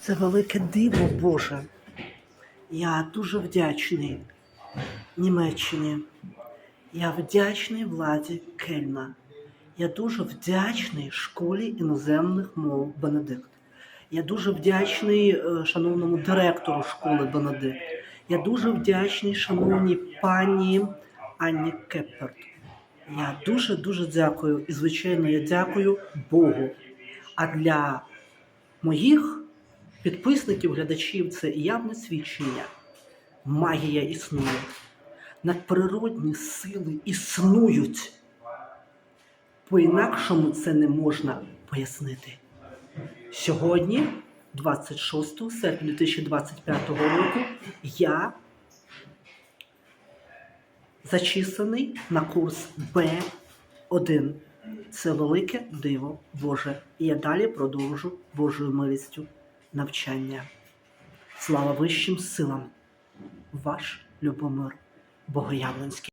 Це велике диво Боже. Я дуже вдячний Німеччині. Я вдячний владі Кельна. Я дуже вдячний школі іноземних мов Бенедикт. Я дуже вдячний е, шановному директору школи Бенедикт. Я дуже вдячний шановній пані Анні Кепперт. Я дуже дуже дякую і, звичайно, я дякую Богу. А для моїх підписників, глядачів це явне свідчення. Магія існує. Надприродні сили існують. По-інакшому це не можна пояснити. Сьогодні, 26 серпня 2025 року, я зачислений на курс Б1. Це велике диво Боже. І я далі продовжу Божою милістю навчання. Слава вищим силам! Ваш Любомир Богоявленський.